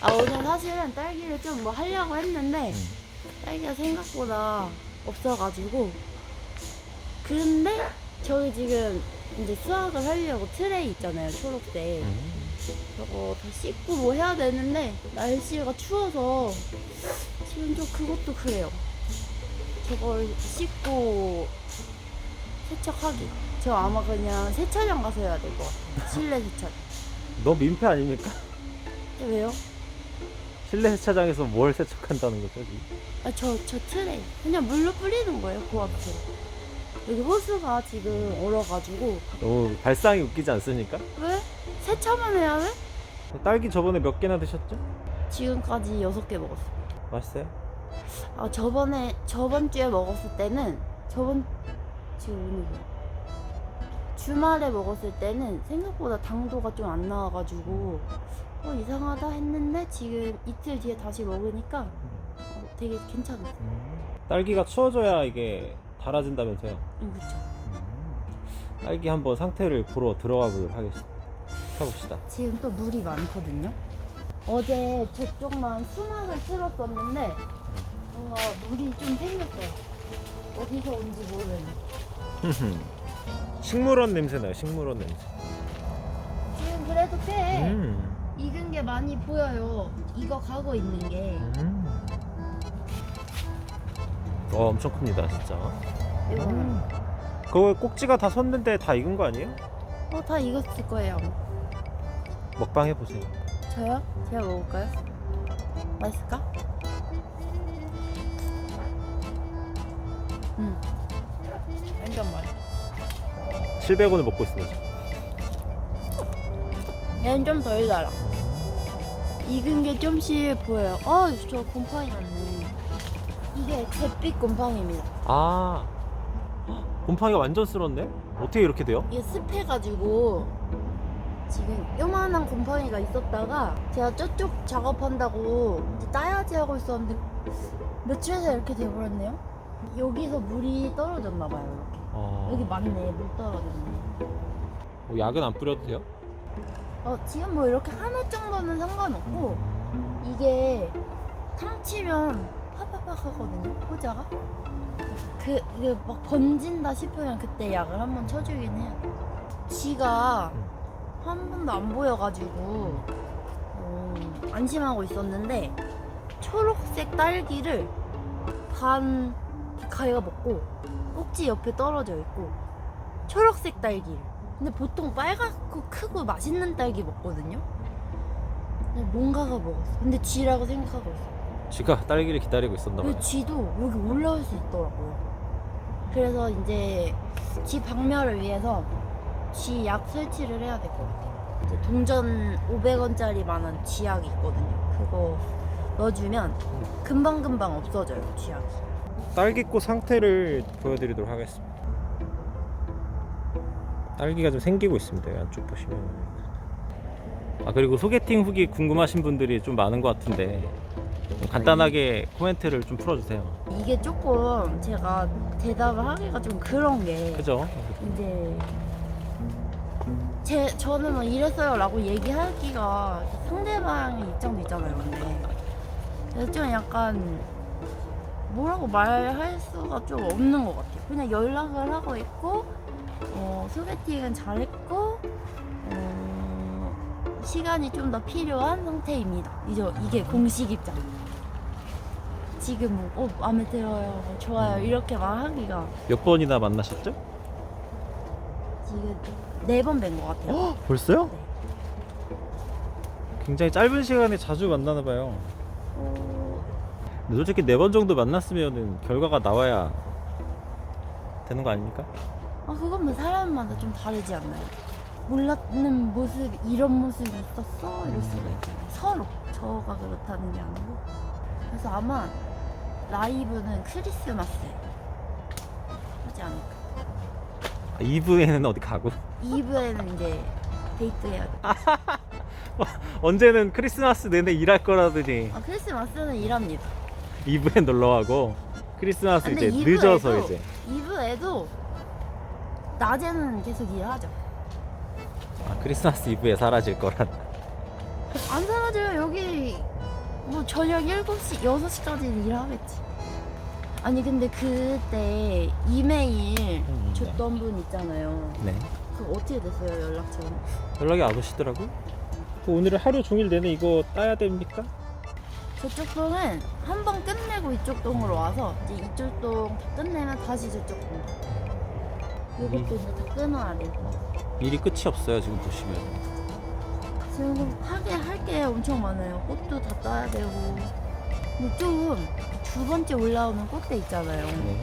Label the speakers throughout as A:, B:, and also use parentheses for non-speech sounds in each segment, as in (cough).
A: 아 오늘 사실은 딸기를 좀 뭐 하려고 했는데
B: 음.
A: 딸기가 생각보다 없어가지고 근데 저희 지금 이제 수확을 하려고 트레이 있잖아요 초록색
B: 음.
A: 저거 다 씻고 뭐 해야 되는데 날씨가 추워서 지금 좀 그것도 그래요 저걸 씻고 세척하기 저 아마 그냥 세차장 가서 해야 될 것 같아요 실내 세차장 (laughs)
B: 너 민폐 아닙니까?
A: 왜요?
B: 실내 세차장에서 뭘 세척한다는 거죠?
A: 아, 저, 저 트레이. 그냥 물로 뿌리는 거예요, 그 앞으로. 여기 호수가 지금 얼어가지고.
B: 너무 발상이 웃기지 않습니까?
A: 왜? 세차만 해야 돼?
B: 딸기 저번에 몇 개나 드셨죠?
A: 지금까지 여섯 개 먹었어.
B: 맛있어요?
A: 아, 저번에, 저번 주에 먹었을 때는, 저번, 지금 오늘 주말에 먹었을 때는 생각보다 당도가 좀 안 나와가지고, 어, 이상하다 했는데, 지금 이틀 뒤에 다시 먹으니까, 어, 되게 괜찮았어.
B: 딸기가 추워져야 이게 달아진다면서요?
A: 음, 그쵸.
B: 딸기 한번 상태를 보러 들어가 보도록 하겠습니다. 해봅시다.
A: 지금 또 물이 많거든요. 어제 저쪽만 수막을 틀었었는데 뭔가 물이 좀 생겼어요. 어디서 온지 모르는.
B: 식물원 냄새 나요. 식물원 냄새.
A: 지금 그래도 꽤
B: 음.
A: 익은 게 많이 보여요. 이거 가고 있는 게.
B: 음. 어, 엄청 큽니다, 진짜.
A: 이거는.
B: 그거 꼭지가 다 섰는데 다 익은 거 아니에요?
A: 어, 다 익었을 거예요.
B: 먹방 해보세요.
A: 저요? 제가 먹을까요? 맛있을까? 음. 완전 맛있어.
B: 700원을 먹고 있습니다.
A: 얘는 좀 덜 달아. 익은 게 좀씩 보여요. 아, 저 곰팡이 났네. 이게 잿빛 곰팡이입니다.
B: 아, 곰팡이가 완전 쓸었네? 어떻게 이렇게 돼요?
A: 이게 습해가지고 지금 요만한 곰팡이가 있었다가 제가 저쪽 작업한다고 이제 따야지 하고 있었는데 며칠에서 이렇게 돼버렸네요. 여기서 물이 떨어졌나 봐요. 이렇게.
B: 어,
A: 여기 맞네, 물 떨어졌네.
B: 뭐 약은 안 뿌려도 돼요?
A: 어, 지금 뭐 이렇게 하나 정도는 상관없고 이게 탕치면 팍팍팍 하거든요. 호자가 그 이게 막 번진다 싶으면 그때 약을 한번 쳐주긴 해요. 쥐가 한 번도 안 보여가지고 어, 안심하고 있었는데 초록색 딸기를 반 가위가 먹고 꼭지 옆에 떨어져 있고 초록색 딸기를 근데 보통 빨갛고 크고 맛있는 딸기 먹거든요 근데 뭔가가 먹었어 근데 쥐라고 생각하고 있어
B: 쥐가 딸기를 기다리고 있었나 봐요.
A: 그 쥐도 여기 올라올 수 있더라고요. 그래서 이제 쥐 박멸을 위해서 쥐 약 설치를 해야 될 것 같아요. 이제 동전 500원짜리 만한 쥐약이 있거든요. 그거 넣어주면 금방금방 없어져요, 쥐약이.
B: 딸기꽃 상태를 보여드리도록 하겠습니다. 딸기가 좀 생기고 있습니다. 안쪽 보시면. 아 그리고 소개팅 후기 궁금하신 분들이 좀 많은 것 같은데 좀 간단하게 코멘트를 좀 풀어주세요.
A: 이게 조금 제가 대답을 하기가 좀 그런 게
B: 그죠?
A: 이제 제 저는 뭐 이랬어요라고 얘기하기가 상대방의 입장도 있잖아요. 근데 그래서 좀 약간 뭐라고 말할 수가 좀 없는 것 같아요. 그냥 연락을 하고 있고 어, 소개팅은 잘했고 어, 시간이 좀 더 필요한 상태입니다. 이제 이게 공식 입장. 지금 뭐 어, 마음에 들어요, 뭐 좋아요 이렇게 말하기가
B: 몇 번이나 만나셨죠?
A: 지금 네 번 뵌 것 같아요.
B: 벌써요?
A: 네.
B: 굉장히 짧은 시간에 자주 만나나 봐요.
A: 어,
B: 근데 솔직히 네 번 정도 만났으면 결과가 나와야 되는 거 아닙니까?
A: 아 그건 뭐 사람마다 좀 다르지 않나요? 몰랐는 모습 이런 모습이 있었어 이럴 수가 있잖아요. 서로 저가 그렇다는 게 아니고 그래서 아마 라이브는 크리스마스에 하지 않을까.
B: 2부에는 어디 가고
A: 2부에는 이제 데이트해야 돼. (laughs)
B: 언제는 크리스마스 내내 일할 거라더니
A: 아 크리스마스는 일합니다.
B: 2부엔 놀러 가고 크리스마스
A: 근데
B: 이제
A: 2부에도
B: 늦어서 이제
A: 2부에도 낮에는 계속 일하죠.
B: 아, 크리스마스 이브에 사라질 거란
A: 안 사라져요 여기 뭐 저녁 7시 6시까지는 일하겠지 아니 근데 그때 이메일
B: 음,
A: 줬던 분 있잖아요
B: 네.
A: 그거 어떻게 됐어요 연락처는?
B: 연락이 안 오시더라고. 오늘 하루 종일 내내 이거 따야 됩니까?
A: 저쪽 동은 한 번 끝내고 이쪽 동으로 와서 이제 이쪽 동다 끝내면 다시 저쪽 동 이것도 이제 다 끊어야 되고
B: 일이 끝이 없어요 지금 보시면.
A: 지금 하게 할 게 엄청 많아요 꽃도 다 따야 되고 근데 좀 두 번째 올라오는 꽃대 있잖아요
B: 네.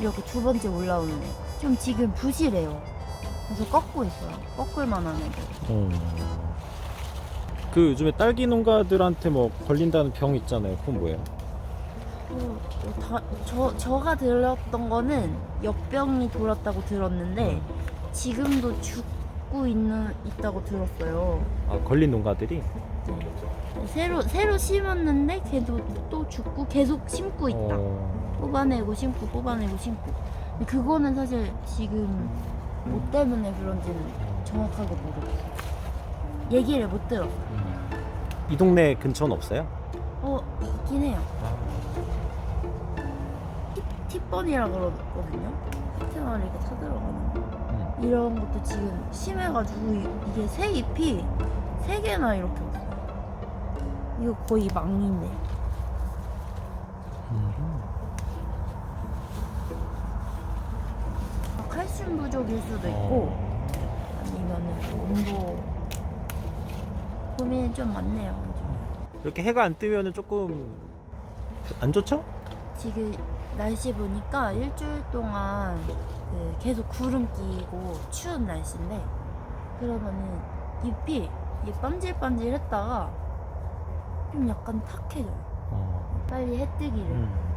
A: 이렇게 두 번째 올라오는 애. 좀 지금 부실해요 그래서 꺾고 있어요 꺾을 만한 애들
B: 음. 그 요즘에 딸기 농가들한테 뭐 걸린다는 병 있잖아요. 그건 뭐예요?
A: 어, 다, 저, 저가 들었던 거는 역병이 돌았다고 들었는데 지금도 죽고 있는, 있다고 들었어요.
B: 아 걸린 농가들이?
A: 네. 새로, 새로 심었는데 걔도 또 죽고 계속 심고 있다.
B: 어.
A: 뽑아내고 심고 뽑아내고 심고. 근데 그거는 사실 지금 뭐 때문에 그런지는 정확하게 모르겠어요. 얘기를 못 들었어요.
B: 음. 이 동네 근처는 없어요?
A: 어, 있긴 해요. 티, 티번이라 그러거든요. 티번을 이렇게 쳐들어가는 거.
B: 음.
A: 이런 것도 지금 심해가지고 이- 이게 새 잎이 세 개나 이렇게 왔어요. 이거 거의 망인데.
B: 음.
A: 칼슘 부족일 수도 있고 아니면은 온도 고민이 좀 많네요. 요즘.
B: 이렇게 해가 안 뜨면은 조금 안 좋죠?
A: 지금 날씨 보니까 일주일 동안 그 계속 구름 끼고 추운 날씨인데 그러면은 잎이 이게 반질반질 했다가 좀 약간 탁해져요.
B: 어.
A: 빨리 해 뜨기를.
B: 음.